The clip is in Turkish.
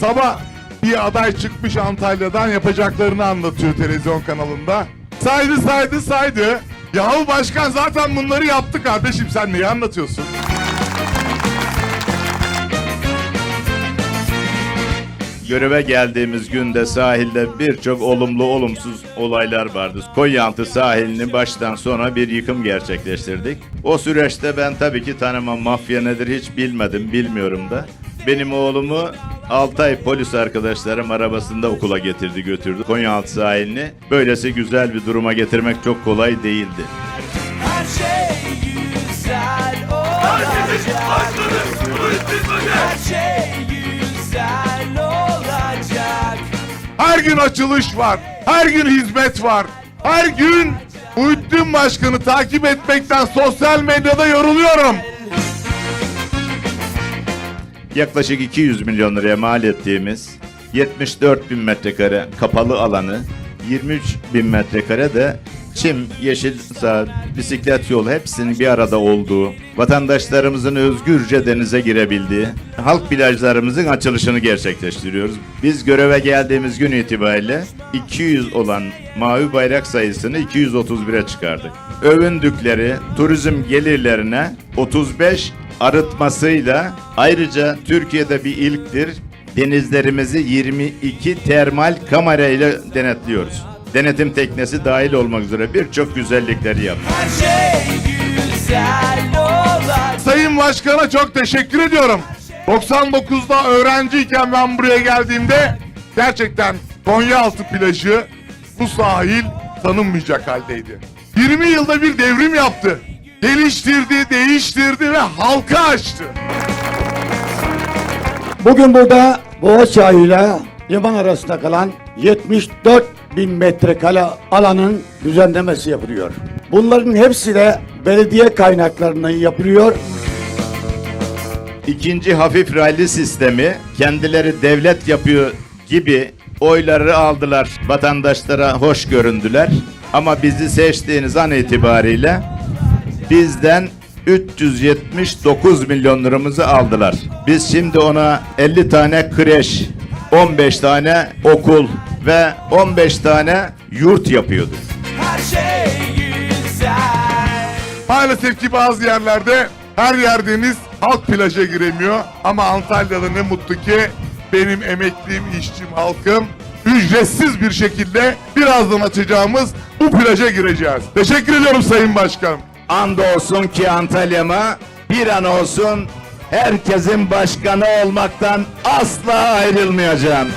Sabah bir aday çıkmış Antalya'dan yapacaklarını anlatıyor televizyon kanalında. Saydı saydı saydı. Yahu başkan zaten bunları yaptı kardeşim sen neyi anlatıyorsun? Göreve geldiğimiz günde sahilde birçok olumlu olumsuz olaylar vardı. Konyaaltı sahilini baştan sona bir yıkım gerçekleştirdik. O süreçte ben tabii ki tanımam mafya nedir hiç bilmedim, bilmiyorum da. Benim oğlumu Altay polis arkadaşlarım arabasında okula getirdi götürdü Konyaaltı sahilini. Böylesi güzel bir duruma getirmek çok kolay değildi. Her şey güzel olacak. Her şey güzel olacak. Her gün açılış var. Her gün hizmet var. Her gün Muhittin Başkan'ı takip etmekten sosyal medyada yoruluyorum. Yaklaşık 200 milyon liraya mal ettiğimiz 74 bin metrekare kapalı alanı, 23 bin metrekare de çim, yeşil saha, bisiklet yolu hepsinin bir arada olduğu, vatandaşlarımızın özgürce denize girebildiği, halk plajlarımızın açılışını gerçekleştiriyoruz. Biz göreve geldiğimiz gün itibariyle 200 olan mavi bayrak sayısını 231'e çıkardık. Övündükleri turizm gelirlerine 35 arıtmasıyla ayrıca Türkiye'de bir ilktir. Denizlerimizi 22 termal kamerayla denetliyoruz. Denetim teknesi dahil olmak üzere birçok güzellikleri yaptık. Her şey güzel. Sayın Başkan'a çok teşekkür ediyorum. 99'da öğrenciyken ben buraya geldiğimde gerçekten Konyaaltı plajı bu sahil tanınmayacak haldeydi. 20 yılda bir devrim yaptı. Geliştirdi, değiştirdi ve halka açtı. Bugün burada Boğaziçi ile liman arasında kalan 74 bin metrekare alanın düzenlemesi yapılıyor. Bunların hepsi de belediye kaynaklarından yapılıyor. İkinci hafif raylı sistemi kendileri devlet yapıyor gibi oyları aldılar. Vatandaşlara hoş göründüler. Ama bizi seçtiğiniz an itibariyle bizden 379 milyon liramızı aldılar. Biz şimdi ona 50 tane kreş, 15 tane okul ve 15 tane yurt yapıyorduk. Her şey güzel. Maalesef ki bazı yerlerde her yer deniz halk plaja giremiyor. Ama Antalya'da ne mutlu ki benim emekliyim, işçim, halkım ücretsiz bir şekilde birazdan açacağımız bu plaja gireceğiz. Teşekkür ediyorum Sayın Başkan. Andolsun ki Antalya'ma bir an olsun herkesin başkanı olmaktan asla ayrılmayacağım.